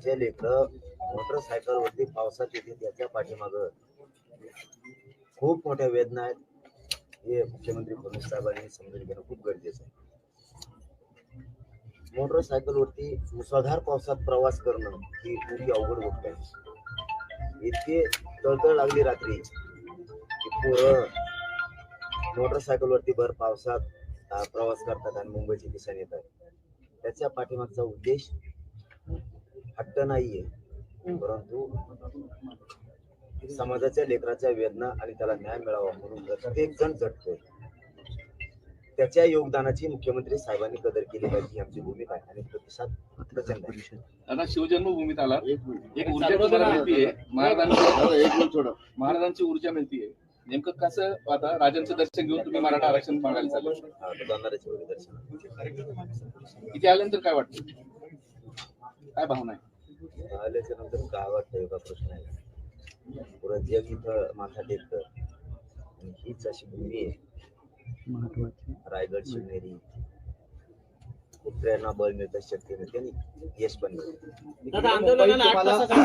गोरगरिबांचे लेकर मोटरसायकल वरती पावसात येते त्याच्या पाठीमाग. खूप मोठ्या वेदना आहेत. हे मुख्यमंत्री फडणवीस साहेबांनी समजून घेणं खूप गरजेचं आहे. मोटरसायकल वरती मुसळधार पावसात प्रवास करणं ही मोठी अवघड गोष्ट आहे. इतके तळतळ लागली रात्री की पोरं मोटरसायकल वरती भर पावसात प्रवास करतात आणि मुंबईची दिशा येतात त्याच्या पाठीमागचा उद्देश हट्ट नाहीये. परंतु समाजाच्या लेकराच्या वेदना आणि त्याला न्याय मिळावा म्हणून प्रत्येक जण झटतोय त्याच्या योगदानाची मुख्यमंत्री साहेबांनी कदर केली पाहिजे ही आमची भूमिका आहे आणि प्रतिसाद प्रचंड आहे. आता शिवजन्मभूमीत आला एक ऊर्जा तुम्हाला मिळतीये. महाराजांची दादा, एक मिनिट सोडा. महाराजांची ऊर्जा मिळतीये. नेमकं कसं आता राजांचं दर्शन घेऊन तुम्ही मराठा आरक्षण मागायला चालू हा, दर्शन इथे आल्यानंतर काय वाटतं? काय भावना आहे? आल्याच्यानंतर काय वाटतं एका प्रश्न आहे. पुरं जग इथं माथा टेकत. आणि हीच अशी भूमी आहे. रायगड शिवनेरी. खूप प्रेरणा बळ मिळतं शक्ती मिळते आणि यश पण मिळतं.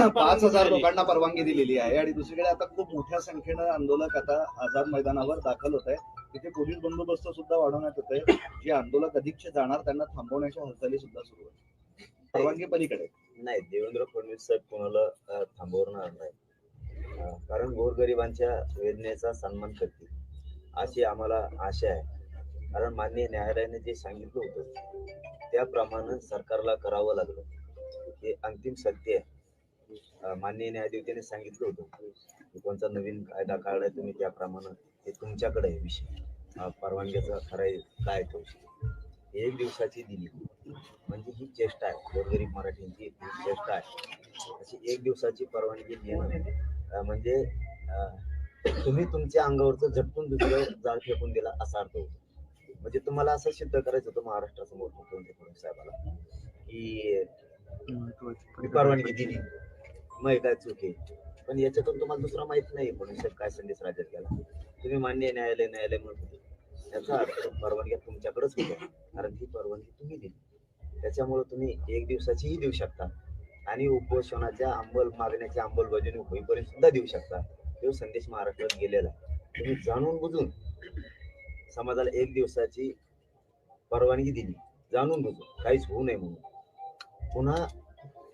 पाच हजार लोकांना परवानगी दिलेली आहे. आणि दुसरीकडे आता खूप मोठ्या संख्येनं आंदोलक आता आझाद मैदानावर दाखल होत आहे तिथे पोलीस बंदोबस्त सुद्धा वाढवण्यात येत आहे जे आंदोलक अधिकचे जाणार त्यांना थांबवण्याच्या हालचाली सुद्धा सुरू आहेत. परवानगी पलीकडे. नाही देवेंद्र फडणवीस साहेब कोणाला थांबवणार नाही. कारण गोरगरिबांच्या वेदनेचा सन्मान करतील. अशी आम्हाला आशा आहे. कारण माननीय न्यायालयाने जे सांगितलं होतं त्याप्रमाणे सरकारला करावं लागलं. हे अंतिम सत्य आहे. माननीय न्यायदेवतेने सांगितलं होतं. की कोणता नवीन कायदा काढलाय तुम्ही त्याप्रमाणे ते तुमच्याकडे विषय. अं, परवानगीचा खराय काय तो? एक दिवसाची दिली. म्हणजे ही चेष्टा आहे. गोरगरीब मराठींची ही चेष्टा आहे. अशी एक दिवसाची परवानगी देणं म्हणजे तुम्ही तुमच्या अंगावरचं झटकून दुसरं जाळ फेकून दिला असा अर्थ होतो. म्हणजे तुम्हाला असं सिद्ध करायचं होतं महाराष्ट्रासमोर मुख्यमंत्री फडणवीस साहेबाला की परवानगी दिली. मग काय चूक आहे? पण याच्यातून तुम्हाला दुसरा माहीत नाही. फडणवीस साहेब काय संदेश राज्यात गेला? तुम्ही मान्य न्यायालय न्यायालय म्हणत त्याचा अर्थ परवानग्या तुमच्याकडेच होत्या. कारण ही परवानगी तुम्ही दिली. त्याच्यामुळे तुम्ही एक दिवसाचीही देऊ शकता. आणि उपोषणाच्या अंमल मागण्याची अंमलबजावणी होईपर्यंत सुद्धा देऊ शकता. तो संदेश महाराष्ट्रात गेलेला तुम्ही जाणून बुजून समाजाला एक दिवसाची परवानगी दिली. जाणून बुजून. काहीच होऊ नये म्हणून. पुन्हा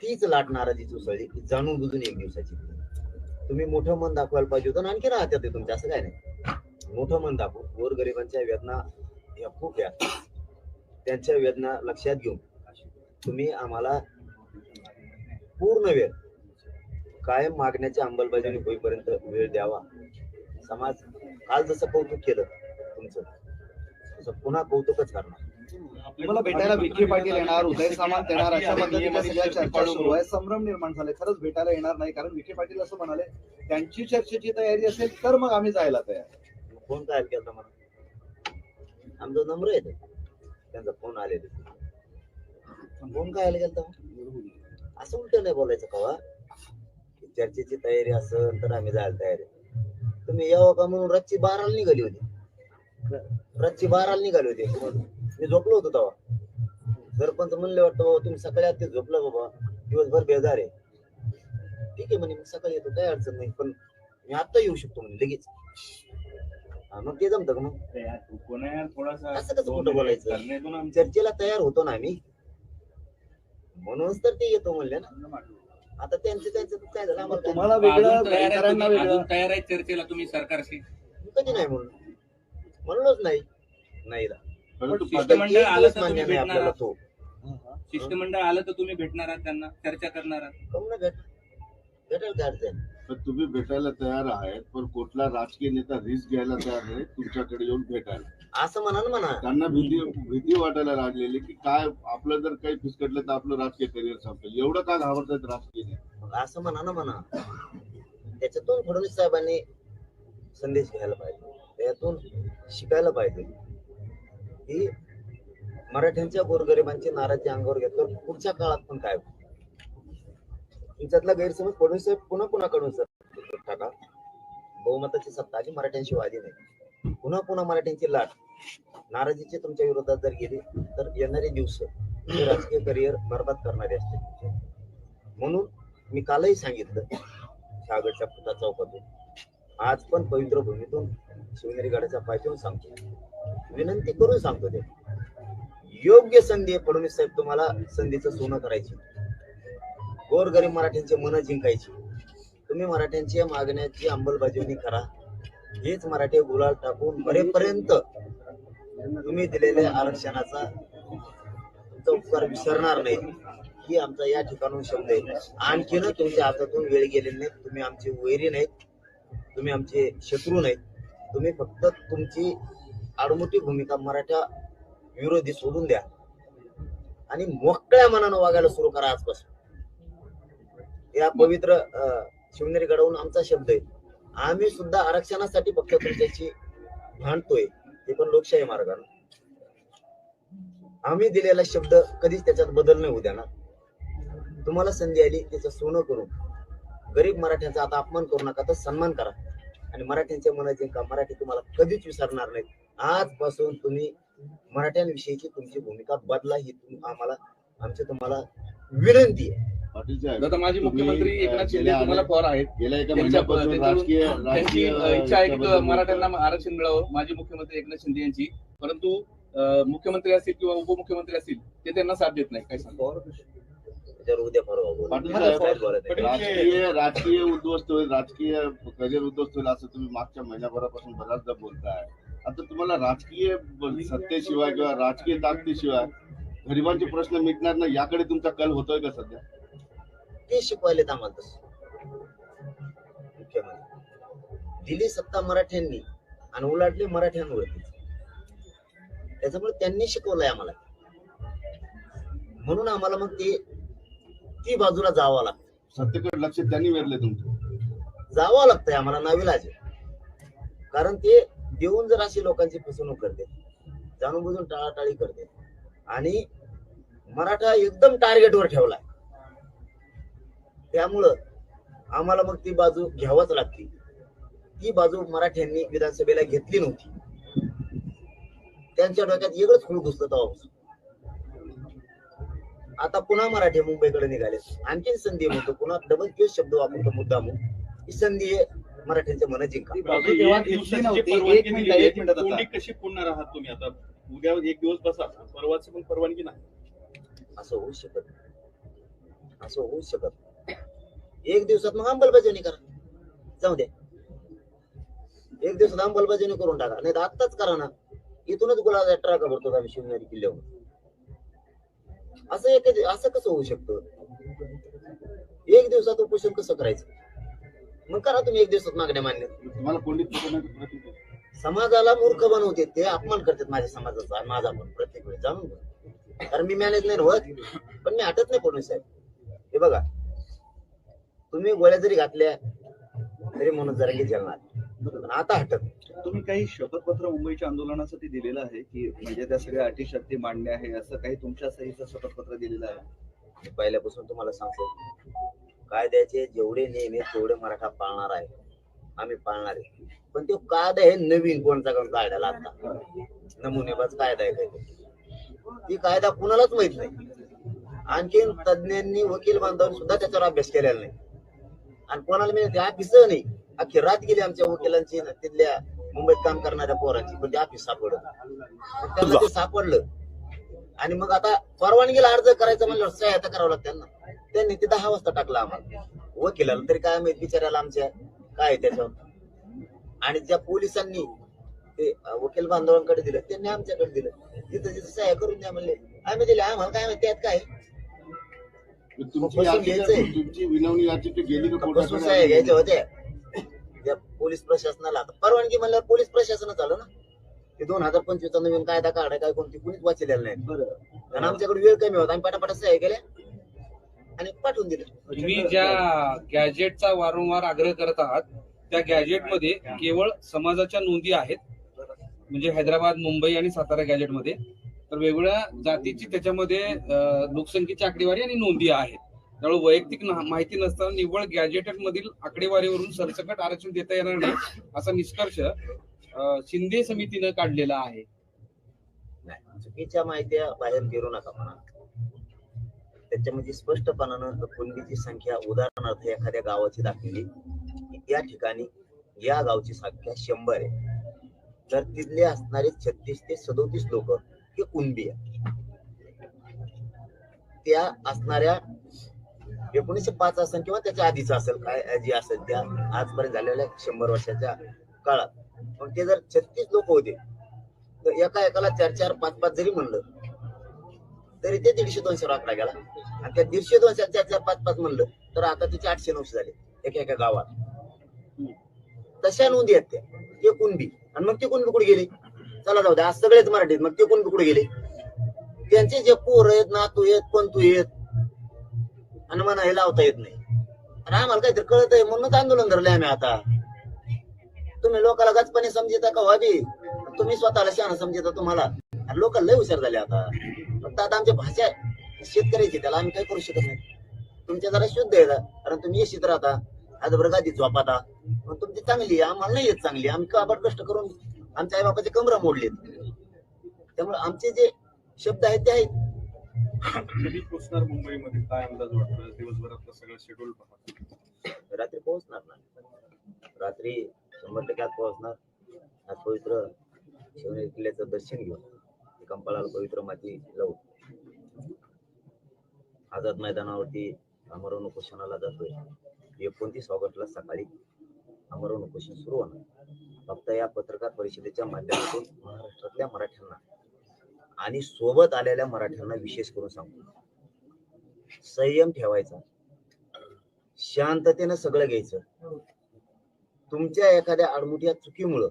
तीच लाट नाराजी उसळली जाणून बुजून एक दिवसाची. तुम्ही मोठं मन दाखवायला पाहिजे होतं आणखी राहत्या ते तुमच्या. असं काय नाही. मोठं मन दाखवून गोरगरिबांच्या वेदना या खूप या. त्यांच्या वेदना लक्षात घेऊन तुम्ही आम्हाला पूर्ण वेळ कायम मागण्याच्या अंमलबजावणी होईपर्यंत वेळ द्यावा. समाज काल जसं कौतुक केलं तुमचं तसं पुन्हा कौतुकच करणार. तुम्हाला भेटायला विखे पाटील येणार उदय सामंत येणार अशा पद्धतीने सगळ्या चर्चा सुरू आहे. संभ्रम निर्माण झाले खरंच भेटायला येणार नाही कारण विखे पाटील असं म्हणाले त्यांची चर्चेची तयारी असेल तर मग आम्ही जायला तयार. फोन काय केला मला आमचा नंबर आहे तो. त्यांचा फोन आलेला फोन काय गेलता? असं उलट नाही बोलायचं कवा हो? चर्चेची तयारी असेल तर आम्ही जायला तयार तुम्ही यावं का म्हणून रातची बाराला निघाली होती. रातची बाराला निघाली होती. मी झोपलो होतो तेव्हा. सरपंच म्हणले वाटतं बाबा तुम्ही सकाळी आत झोपला बाबा. दिवसभर बेजार आहे. ठीक आहे म्हणे मग सकाळी येतो काही अडचण नाही. पण मी आता येऊ शकतो म्हणे लगेच. मग ते जमतं का मग? थोडासा असं कसं खोटं बोलायचं? चर्चेला तयार होतो ना आम्ही. म्हणूनच तर ते येतो म्हणले ना. आता त्यांचं त्यांचं काय झालं? आम्हाला काय तुम्हाला वेगळं तयार आहे इतरांना तुम्ही- वेगळं. अजून तयार आहे चर्चेला तुम्ही सरकारशी? माहिती. कधी नाही म्हणून. म्हणलोच नाही. नाही रा. परंतु शिष्टमंडळ आलं तर तुम्ही नाही भेटणार आपल्याला आहात. तो. शिष्टमंडळ आलं तर तुम्ही भेटणार आहात त्यांना? चर्चा करणार आहात? कम ना भेट भेटेल काय अडचण? तर तुम्ही भेटायला तयार आहेत पण कुठला राजकीय नेता रिस्क घ्यायला तयार नाही तुमच्याकडे येऊन भेटायला. असं म्हणा ना म्हणा. त्यांना भीती भीती वाटायला लागलेली की काय आपलं जर काही फिसकटलं तर आपलं राजकीय करिअर संपेल. एवढं का घाबरतात राजकीय नेते? असं म्हणा ना म्हणा. त्याच्यातून फडणवीस साहेबांनी संदेश घ्यायला पाहिजे. त्यातून शिकायला पाहिजे. की मराठ्यांच्या गोरगरिबांची नाराजी अंगावर घेतल्यावर पुढच्या काळात पण काय होईल. तुमच्यातला गैरसमज फडणवीस साहेब पुन्हा पुन्हा काढून सर? टाका. बहुमताची सत्ता आली मराठ्यांशी वादी नाही. पुन्हा पुन्हा मराठ्यांची लाट. नाराजीचे तुमच्या विरोधात जर गेली तर येणारे दिवस राजकीय करिअर बरबाद करणारे असते म्हणून मी कालही सांगितलं सागरच्या पुता चौकातून. आज पण पवित्र भूमीतून शिवनेरी गडाच्या पायथ्याहून सांगतो. विनंती करून सांगतो ते. योग्य संधी आहे फडणवीस साहेब तुम्हाला संधीचं सोनं करायची. गोरगरीब मराठ्यांचे मन जिंकायची. तुम्ही मराठ्यांच्या मागण्याची अंमलबजावणी करा. हेच मराठी गुलाल टाकून बरेपर्यंत तुम्ही दिलेल्या आरक्षणाचा तुमचा उपकार विसरणार नाही. ही आमचा या ठिकाणून शब्द आहे. आणखीन तुमच्या हातातून वेळ गेलेली नाही. तुम्ही आमचे वैरी नाहीत. तुम्ही आमचे शत्रू नाहीत. तुम्ही फक्त तुमची आडमोठी भूमिका मराठा विरोधी सोडून द्या. आणि मोकळ्या मनानं वागायला सुरू करा आजपासून. या पवित्र अं, शिवनेरी गडावरून आमचा शब्द आहे. आम्ही सुद्धा आरक्षणासाठी फक्त तुमच्याशी भांडतोय. ते पण लोकशाही मार्गाने. आम्ही दिलेला शब्द कधीच त्याच्यात बदल नाही होऊ देणार. तुम्हाला संधी आली त्याचं सोनं करून. गरीब मराठ्यांचा आता अपमान करू नका तर सन्मान करा. आणि मराठ्यांच्या मनात का मराठी तुम्हाला कधीच विसरणार नाहीत. आजपासून तुम्ही मराठ्यांविषयीची तुमची भूमिका बदला ही तुम- आम्हाला आमची तुम्हाला विनंती आहे. तुम्ही, मुख्यमंत्री एकनाथ शिंदे तुम्हाला पवार आहेत. त्यांची इच्छा आहे की मराठ्यांना. आरक्षण मिळावं माजी मुख्यमंत्री एकनाथ शिंदे यांची. परंतु मुख्यमंत्री असतील किंवा उपमुख्यमंत्री असतील ते त्यांना साथ देत नाही. काय? राजकीय राजकीय उद्ध्वस्त होईल राजकीय करिअर उद्ध्वस्त होईल असं तुम्ही मागच्या महिन्याभरापासून बऱ्याचदा बोलताय. आता तुम्हाला राजकीय सत्तेशिवाय किंवा राजकीय ताकदीशिवाय गरिबांचे प्रश्न मिटणार नाही याकडे तुमचा कल होतोय का सध्या? ते शिकवायलेत आम्हाला तसं? मुख्यमंत्री. दिली सत्ता मराठ्यांनी आणि उलाटली मराठ्यांवरती त्याच्यामुळे त्यांनी शिकवलंय आम्हाला. म्हणून आम्हाला मग ते ती बाजूला जावं लागतं. सत्तेकडे लक्ष त्यांनी वेधले तुमचं. जावं लागतंय आम्हाला नाविलाज. कारण ते देऊन जर अशी लोकांची फसवणूक करते जाणून बुजून टाळाटाळी करते आणि मराठा एकदम टार्गेटवर ठेवलाय. त्यामुळं आम्हाला मग ती बाजू घ्यावंच लागते ती बाजू मराठ्यांनी विधानसभेला घेतली नव्हती. त्यांच्या डोक्यात वेगळंच खूळ घुसलं तेव्हापासून. आता पुन्हा मराठी मुंबईकडे निघाले. आणखीन संधी म्हणतो पुन्हा डबल तेच शब्द वापरतो मुद्दाम ही संधी आहे मराठ्यांचे मन जिंका ती बाजू तेव्हा घेतली नव्हती एक मिनिट एक मिनिट आता. कोंडी कशी पुरणार आहात तुम्ही आता? उद्या एक दिवस बसा. परवाची पण परवानगी नाही. असं होऊ शकत. असं होऊ शकत नाही. एक दिवसात मग अंमलबजावणी करा. जाऊ दे. एक दिवसात अंमलबजावणी करून टाका. नाही तर आत्ताच करा ना. इथूनच गुलाब ट्रका भरतो आम्ही शिवनेरी किल्ल्यावर. असं एक असं कसं होऊ शकतं? एक दिवसात उपोषण कसं करायचं? मग करा तुम्ही एक दिवसात मागण्या मान्य. तुम्हाला केला. समाजाला मूर्ख बनवते ते अपमान करतात माझ्या समाजाचा आणि माझा पण प्रत्येक वेळी. जाणून. कारण मी मॅनेज नाही होत. पण मी हटत नाही फडणवीस साहेब. हे बघा. तुम्ही गोळ्या जरी घातल्या तरी म्हणून जरा की पण आता हटत. तुम्ही काही शपथपत्र मुंबईच्या आंदोलनासाठी दिलेलं आहे की म्हणजे त्या सगळ्या अटी शर्ती मांडणे आहे असं काही तुमच्या सहीचं शपथपत्र दिलेलं आहे? मी पहिल्यापासून तुम्हाला सांगतो कायद्याचे जेवढे नियम आहेत तेवढे मराठा पाळणार आहे. आम्ही पाळणार आहे. पण तो कायदा आहे नवीन कोणता कोण कायद्याला आता. नमुनेबाज कायदा आहे काही ती कायदा कुणालाच माहीत नाही. आणखीन तज्ञांनी वकील बांधवांनी सुद्धा त्याच्यावर अभ्यास केलेला नाही. आणि कोणाला मी ऑफिस नाही. अख्खी रात गेली आमच्या वकिलांची तिथल्या मुंबईत काम करणाऱ्या पोरांची. पण ते ऑफिस सापडलं. त्यांना ते सापडलं. आणि मग आता परवानगीला अर्ज करायचा म्हणलं सहायता करावं लागतं त्यांना. त्यांनी ते दहा वाजता टाकलं आम्हाला. वकिलाला तरी काय माहीत बिचारायला आमच्या काय आहे त्याच्यावर? आणि ज्या पोलिसांनी ते वकील बांधवांकडे दिलं त्यांनी आमच्याकडे दिलं. तिथं तिथं सह्या करून द्या म्हणले. आम्ही दिले आम्हाला काय माहिती त्यात काय तुमची बसून याचिका घ्यायचंय. तुमची विनवणी याचिका गेली का बसून कोर्टाकडे? सहाय्य घ्यायच्या होत्या त्या पोलीस प्रशासनाला आता परवानगी म्हणल्यावर पोलीस प्रशासनच आलं ना? ते दोन हजार पंचवीसचा नवीन कायदा काढाय काय कोणती कुणीच वाचलेला नाही. बरं. आणि आमच्याकडे वेळ कमी होता. आम्ही पटापटा सहाय्य केल्या आणि पाठवून दिलं. तुम्ही ज्या गॅजेटचा वारंवार आग्रह करत आहात त्या गॅजेटमध्ये केवळ समाजाच्या नोंदी आहेत. म्हणजे हैदराबाद मुंबई आणि सातारा गॅजेटमध्ये तर वेगवेगळ्या जातीची त्याच्यामध्ये लोकसंख्येची आकडेवारी आणि नोंदी आहेत. त्यामुळे वैयक्तिक माहिती नसताना निव्वळ गॅजेट मधील आकडेवारीवरून सरसकट आरक्षण देता येणार नाही असा निष्कर्ष शिंदे समितीनं काढलेला आहे. चुकीच्या माहित्या बाहेर फिरू नका म्हणा. त्याच्यामध्ये स्पष्टपणानं कुणबीची संख्या उदाहरणार्थ एखाद्या गावाची दाखवली या ठिकाणी या गावची संख्या शंभर आहे. तर तिथले असणारे छत्तीस ते सदोतीस लोक हे कुणबी आहे. त्या असणाऱ्या एकोणीसशे पाच असेल किंवा त्याच्या आधीच असेल काय जी असेल त्या आजपर्यंत झालेल्या शंभर वर्षाच्या काळात. पण ते जर छत्तीस लोक होते तर एका एकाला चार चार पाच पाच जरी म्हणलं तरी ते दीडशे दोनशे आकडा गेला. आणि त्या दीडशे दोनशे चार चार पाच पाच म्हणलं तर आता तिचे आठशे नऊशे झाले एका एका गावात. तशा नोंदी आहेत त्या. ते कुणबी आणि मग ते कुणबी कुठे गेले? चला जाऊ द्या आज सगळेच मराठीत. मग ते कोण कुठे गेले? त्यांचे जे पोर आहेत नातू आहेत पंतू आहेत आणि म्हणा हे लावता येत नाही. आणि आम्हाला काहीतरी कळत आहे म्हणूनच आंदोलन धरलंय आम्ही आता. तुम्ही लोकाला गचपणे समजिता का व्हावी तुम्ही स्वतःला शहाणा समजिता तुम्हाला. आणि लोक लय हुशार झाले आता. फक्त आता आमची भाषा शेतकऱ्याची त्याला आम्ही काही करू शकत नाही. तुमच्या जरा शुद्ध आहे कारण तुम्ही येशीत राहता. आज गादी झोपाता तुमची चांगली आहे आम्हाला नाही येत चांगली. आम्ही काबड कष्ट करून आमच्या आई बापाचे कमरा मोडलेत त्यामुळे आमचे जे शब्द आहेत ते आहेत. कधी पोहोचणार मुंबईमध्ये? काय अंदाज वाटतो दिवसभरातलं सगळं शेड्यूल रात्री पोहोचणार ना रात्री शंभर टक्के आज पोहोचणार. आज पवित्र शिवनेरी किल्ल्याचं दर्शन घेऊन कंपाळाला पवित्र माती लावून. आझाद मैदानावरती आमरण उपोषणाला जातोय. एकोणतीस ऑगस्टला सकाळी आमरण उपोषण सुरू होणार. या पत्रकार परिषदेच्या माध्यमातून महाराष्ट्रातल्या मराठ्यांना आणि सोबत आलेल्या मराठ्यांना विशेष करून सांगतो संयम ठेवायचा. शांततेनं सगळं घ्यायचं. तुमच्या एखाद्या आडमुठ्या चुकीमुळं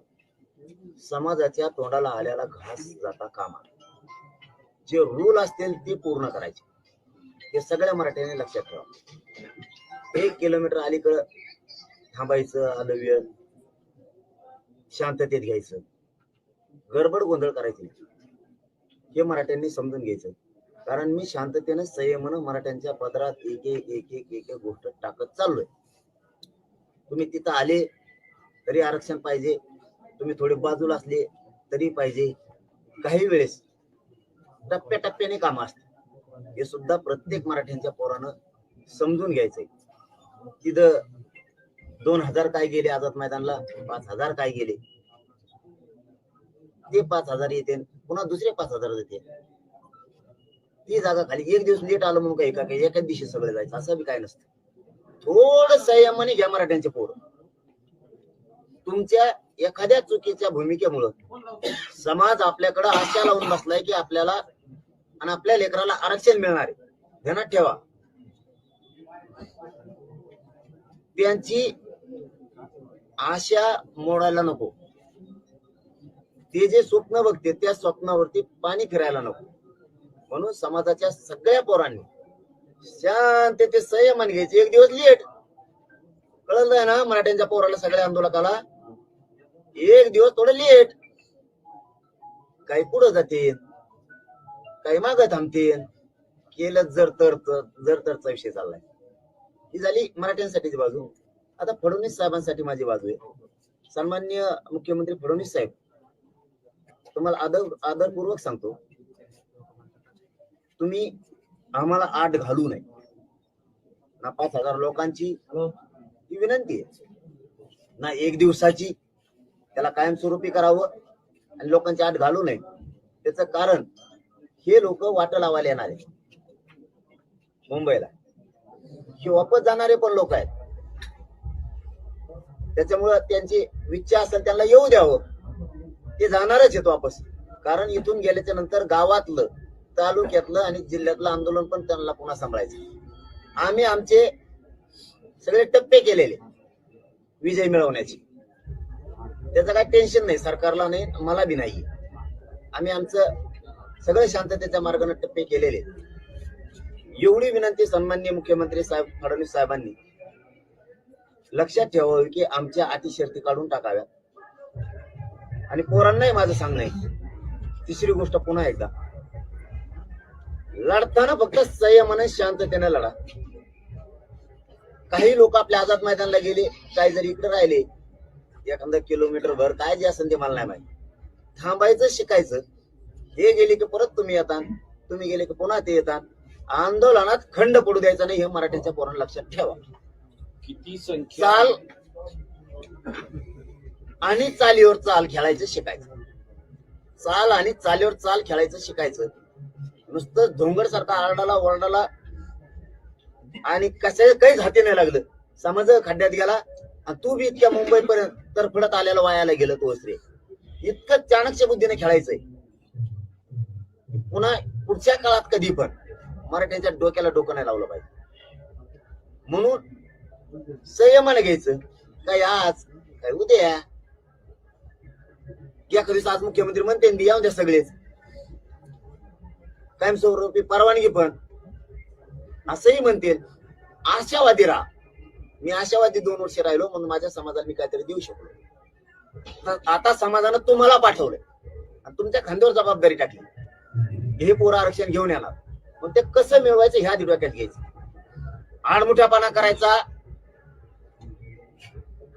समाजाच्या तोंडाला आल्याला घास जाता कामा. जे रूल असतील ते पूर्ण करायचे. हे सगळ्या मराठ्यांनी लक्षात ठेवा. एक किलोमीटर अलीकडं थांबायचं आलं वेळ शांततेत घ्यायचं. गडबड गोंधळ करायची हे मराठ्यांनी समजून घ्यायचं. कारण मी शांततेनं संयमानं मराठ्यांच्या पदरात एक एक एक एक एक गोष्ट टाकत चाललोय. तुम्ही तिथं आले तरी आरक्षण पाहिजे. तुम्ही थोडे बाजूला असले तरी पाहिजे. काही वेळेस टप्प्याटप्प्याने काम असते हे सुद्धा प्रत्येक मराठ्यांच्या पोरानं समजून घ्यायचंय. तिथं दोन हजार काय गेले आझाद मैदानला? पाच हजार काय गेले? ते पाच हजार येते पुन्हा दुसरे पाच हजार येते ती जागा खाली. एक दिवस लेट आलं म्हणून काही का काही एकाच दिवशी सगळं जायचं. असं बी काय नसतं. थोडं संयमाने घ्या मराठ्यांचे पोर. तुमच्या एखाद्या चुकीच्या भूमिकेमुळं समाज आपल्याकडे आशा लावून बसलाय की आपल्याला आणि आपल्या लेकराला आरक्षण मिळणार आहे. ध्यानात ठेवा. त्यांची आशा मोडायला नको. ते जे स्वप्न बघते त्या स्वप्नावरती पाणी फिरायला नको. म्हणून समाजाच्या सगळ्या पोरांनी शांतते संयमान घ्यायचे. एक दिवस लेट. कळलं ना मराठ्यांच्या पोराला सगळ्या आंदोलकाला? एक दिवस थोडं लेट. काही पुढं जातील काही माग थांबतील. केलं जर तर जर तरचा विषय चाललाय. ही झाली मराठ्यांसाठीची बाजू. आता फडणवीस साहेबांसाठी माझी बाजू आहे. सन्मान्य मुख्यमंत्री फडणवीस साहेब तुम्हाला आदर आदरपूर्वक सांगतो तुम्ही आम्हाला आठ घालू नये. ना पाच हजार लोकांची ही विनंती आहे. ना एक दिवसाची त्याला कायमस्वरूपी करावं आणि लोकांची आठ घालू नये. त्याचं कारण हे लोक वाट लावायला येणार आहे मुंबईला. हे वापस जाणारे पण लोक आहेत. त्याच्यामुळं त्यांची इच्छा असेल त्यांना येऊ द्यावं. ते जाणारच आहेत वापस. कारण इथून गेल्याच्यानंतर गावातलं तालुक्यातलं आणि जिल्ह्यातलं आंदोलन पण त्यांना पुन्हा सांभाळायचं आम्ही आमचे सगळे टप्पे केलेले विजय मिळवण्याचे. त्याचं काही टेन्शन नाही सरकारला नाही मला बी नाही. आम्ही आमचं सगळं शांततेच्या मार्गाने टप्पे केलेले एवढी विनंती सन्मान्य मुख्यमंत्री साहेब फडणवीस साहेबांनी. लक्षात ठेवावी की आमच्या अटी शर्ती काढून टाकाव्या. आणि पोरांनाही माझं सांगणं आहे. तिसरी गोष्ट पुन्हा एकदा. लढताना फक्त संयमाने शांततेने लढा. काही लोक आपल्या आझाद मैदानला गेले काही जरी इकडे राहिले एखादा किलोमीटर भर काय जे असेल ते मला नाही माहिती. थांबायचं शिकायचं. हे गेले की परत तुम्ही येतात तुम्ही गेले की पुन्हा ते येतात. आंदोलनात खंड पडू द्यायचा नाही हे मराठ्यांच्या पोरांना लक्षात ठेवा. किती संख्या चाल. आणि चालीवर चाल खेळायचं शिकायचं. चाल आणि चालीवर चाल खेळायचं शिकायचं. नुसतं धोंगर सारखा आरडाला ओरडाला आणि कशा काहीच हाती नाही लागलं. समज खड्ड्यात गेला आणि तू बी इतक्या मुंबई पर्यंत तर पुढत आलेला वायाला गेलं तो रे इतकं चाणक्य बुद्धीने खेळायचंय. पुन्हा पुढच्या काळात कधी पण मराठ्यांच्या डोक्याला डोकं नाही लावलं पाहिजे. म्हणून संयमाने घ्यायचं. काय आज? काय उद्या? एखादी आज मुख्यमंत्री म्हणते ना, द्या सगळेच. कायमस्वरूपी परवानगी पण. असंही म्हणतील आशावादी राहा. मी आशावादी दोन वर्ष राहिलो म्हणून माझ्या समाजाला मी काहीतरी देऊ शकलो. तर आता समाजानं तुम्हाला पाठवलंय. आणि तुमच्या खांद्यावर जबाबदारी टाकली. हे पोरं आरक्षण घेऊन येणार. मग ते कसं मिळवायचं ह्या डोक्यात घ्यायचं. आडमुठ्यापणा करायचा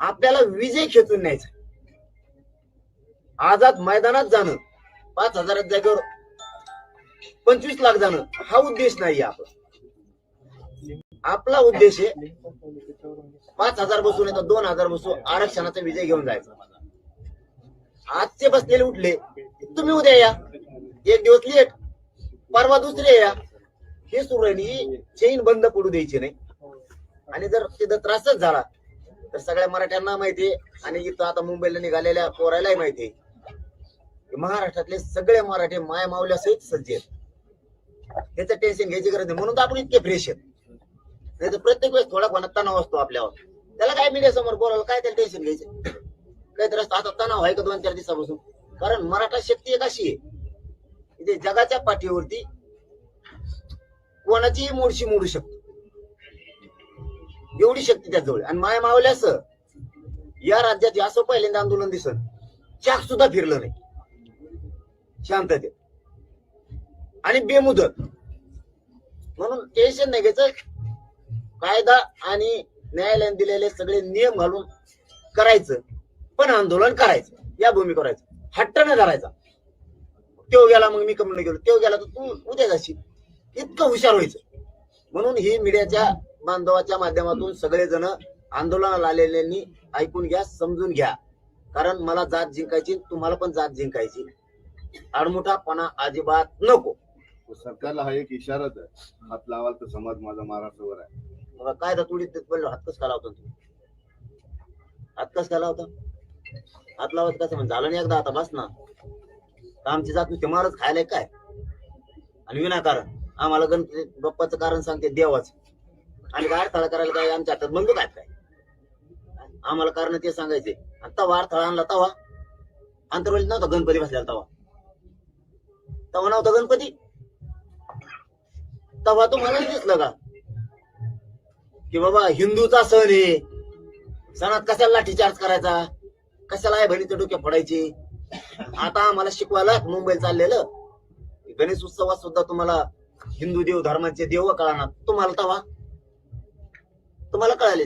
आपल्याला विजय खेचून न्यायचा. आझाद मैदानात जाणं पाच हजारात जागेवर पंचवीस लाख जाणं हा उद्देश नाही आपला. आपला उद्देश आहे पाच हजार बसून येतात दोन हजार बसू आरक्षणाचा विजय घेऊन जायचा. आजचे बसलेले उठले तुम्ही उद्या या. एक दिवस लेट परवा दुसरे या. हे सुरू आहे चेन बंद पडू द्यायची नाही. आणि जर तिथं त्रासच झाला तर सगळ्या मराठ्यांना माहितीये आणि इथं आता मुंबईला निघालेल्या पोरायलाही माहितीये महाराष्ट्रातले सगळे मराठे माय मावल्या सहित सज्ज आहेत. त्याचं टेन्शन घ्यायची गरज नाही. म्हणून तर आपण इतके फ्रेश आहेत. नाही तर प्रत्येक वेळेस थोडा कोणा तणाव असतो आपल्यावर. त्याला काय मीडिया समोर बोलावं काय त्याला टेन्शन घ्यायचं? काहीतरी असतं. आता तणाव आहे का दोन चार दिवसापासून? कारण मराठा शक्ती एक अशी आहे. इथे जगाच्या पाठीवरती कोणाचीही मोडशी मोडू शकतो. एवढी शक्ती त्याजवळ आणि माया मावल्यास या राज्यात असं पहिल्यांदा आंदोलन दिसत चाक सुद्धा फिरलं नाही. शांततेत आणि बेमुदत. म्हणून टेन्शन नाही घ्यायचं. कायदा आणि न्यायालयाने दिलेले सगळे नियम घालून करायचं. पण आंदोलन करायचं. या भूमी करायचं. हट्ट न धरायचा. तो गेला मग मी कमी गेलो. तो गेला तर तू उद्या जाशील. इतकं हुशार व्हायचं. म्हणून ही मीडियाच्या बांधवाच्या माध्यमातून सगळेजण आंदोलनाला आलेल्यांनी ऐकून घ्या समजून घ्या. कारण मला जात जिंकायची तुम्हाला पण जात जिंकायची. आडमुठापणा अजिबात नको. सरकारला हा एक इशाराच आहे. हात लावाल तर समाज माझा महाराष्ट्रावर आहे. बघा काय तुडी पडलो? हात कस खाला होता तू हात कस खाला होता हात लावत कसं? म्हणजे झालं नाही एकदा आता बस ना. आमची जात नुसती मारच खायला काय? आणि विनाकारण. आम्हाला गणपती बाप्पाचं कारण सांगते देवाचं. आणि वारथळा करायला काय आमच्या हातात बंदूक आहेत काय? आम्हाला कारण ते सांगायचे. आता तवा आणला तवा. अंतरवलीत नव्हता गणपती बसलेला तवा. तवा नव्हता गणपती. तवा तुम्हाला दिसलं का? की बाबा हिंदूचा सण आहे. सणात कशाला लाठीचार्ज करायचा? कशाला आहे बहिणीचे डोके फोडायचे? आता आम्हाला शिकवायला मुंबईला चाललेलं. गणेश उत्सवात सुद्धा तुम्हाला हिंदू देव धर्माचे देव कळणार. तुम्हाला तवा. तुम्हाला कळाले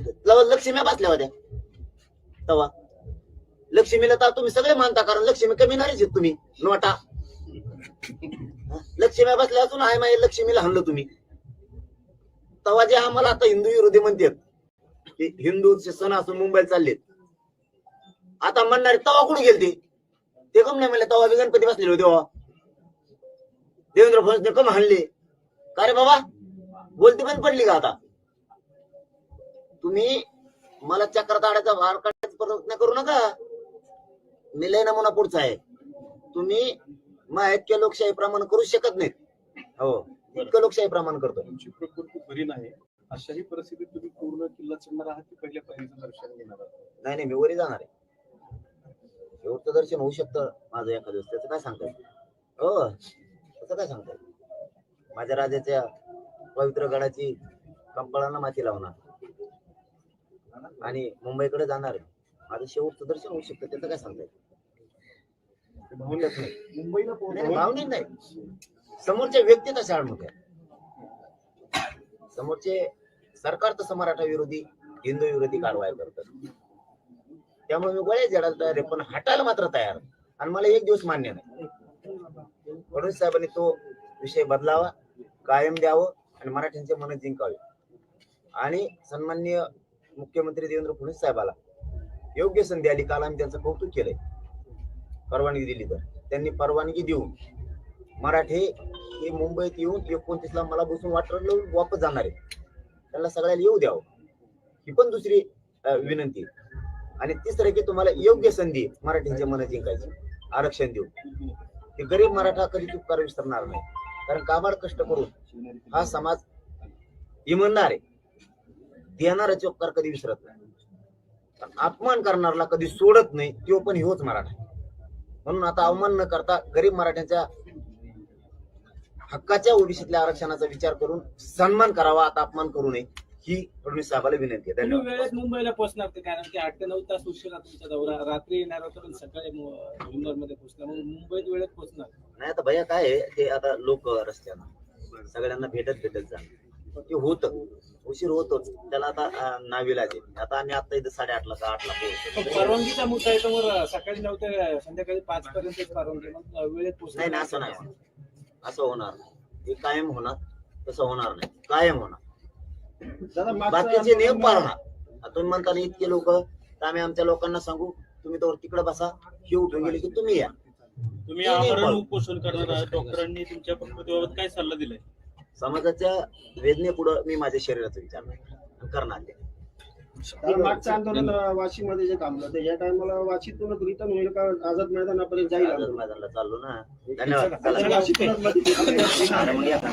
लक्ष्मी बसल्या होत्या. तेव्हा लक्ष्मीला तर तुम्ही सगळे मानता कारण लक्ष्मी कमी नाहीच तुम्ही. नोटा. लक्ष्मी बसल्या असून आहे माहिती लक्ष्मीला हाणलं तुम्ही. तेव्हा जे आम्हाला आता हिंदू विरोधी म्हणतात हिंदूचे सण असून मुंबईला चाललेत. आता म्हणणारे तवा कुठे गेलते? ते कम नाही म्हणले तवा बी गणपती बसलेले होते देवेंद्र फडणवीस कम हाणले? का रे बाबा? बोलती पण पडली का आता? तुम्ही मला चक्रात आडायचा भार काढण्याचा प्रयत्न करू नका. मी लय नमुना पुढचा आहे. तुम्ही माहितक्या लोकशाही प्रमाण करू शकत नाहीत. हो इतकं लोकशाही प्रमाण करतो. तुमची प्रकृती बरी नाही. अशाही परिस्थितीत तुम्ही पूर्ण किल्ला चढणार आहात की पहिल्या पायरीचं दर्शन घेणार आहात? नाही नाही मी वरी जाणार आहे. शेवटचं दर्शन होऊ शकतं माझं एखाद्या दिवस त्याचं काय सांगता येईल? हो त्याचं काय सांगता येईल? माझ्या राजाच्या पवित्र गडाची कंपाळांना माती लावणार. आणि मुंबईकडे जाणार आहे. माझं शेवटचं दर्शन होऊ शकतं त्याचं काय सांगता येईल मुंबईला नाही, समोरच्या व्यक्ती आडमुख आहे. समोरचे सरकार तसं मराठा विरोधी हिंदू विरोधी कारवाया करतात. त्यामुळे मी गोळ्या जडायला तयार आहे पण हटायला मात्र तयार. आणि मला एक दिवस मान्य नाही. फडणवीस साहेबांनी तो विषय बदलावा कायम द्यावं आणि मराठ्यांचे मन जिंकावे. आणि सन्माननीय मुख्यमंत्री देवेंद्र फडणवीस साहेबाला. योग्य संधी आली. काल आम्ही त्यांचं कौतुक केलंय. परवानगी दिली तर. त्यांनी परवानगी देऊन मराठे हे मुंबईत येऊन एकोणतीस ला मला बसून वाटलं वापस जाणार आहे त्यांना सगळ्याला येऊ द्यावं. ही पण दुसरी विनंती आणि तिसरं की तुम्हाला योग्य संधी मराठींच्या मनात जिंकायची. आरक्षण देऊन. ते गरीब मराठा कधी चुपकार विसरणार नाही. कारण काबाड कष्ट करून हा समाज इमानदार आहे. देणारा चुपकार कधी विसरत नाही. पण अपमान करणारला कधी सोडत नाही तो पण ह्योच मराठा. म्हणून आता अवमान न करता गरीब मराठ्यांच्या हक्काच्या ओबीसीतल्या आरक्षणाचा विचार करून सन्मान करावा आता अपमान करू नये ही फडणवीस साहेबाला विनंती आहे. धन्यवाद. वेळेत मुंबईला पोहोचणार ते कारण की आठ ते नऊ तास उशिरा तुमचा दौरा रात्री येणार होता पण सकाळी जुन्नरमध्ये पोहोचला. मग मुंबईत वेळेत पोहोचणार. नाही आता भैया काय आहे ते आता लोक रस्त्यानं सगळ्यांना भेटत भेटत जाणार. ते होत. उशीर होतोच. त्याला आता नाविलाज आता आम्ही आता इथं साडेआठला का आठला पोहोचतो. परवानगीचा मुद्दा आहे तर सकाळी नऊ ते संध्याकाळी पाच पर्यंत परवानगी. मग वेळेत नाही नाही असं नाही होणार. असं होणार नाही. हे कायम होणार तसं होणार नाही. कायम होणार. बाकीचे नियम पाळणार. आता तुम्ही म्हणता ना इतके लोक तर आम्ही आमच्या लोकांना सांगू तुम्ही तर तिकडे बसा हे उठून गेले की तुम्ही या. तुम्ही आमरण उपोषण करणार आहात डॉक्टरांनी तुमच्या प्रकृतीबाबत काय सल्ला दिलाय? समाजाच्या वेदनेपुढं मी माझ्या शरीराचा विचार करणार. मागचं आंदोलन वाशीमध्ये जे थांबलं ते या टायमाला वाशीतून रिटर्न होईल का आझाद मैदानापर्यंत जाईल आझाद? मैदानाला चाललो ना धन्यवाद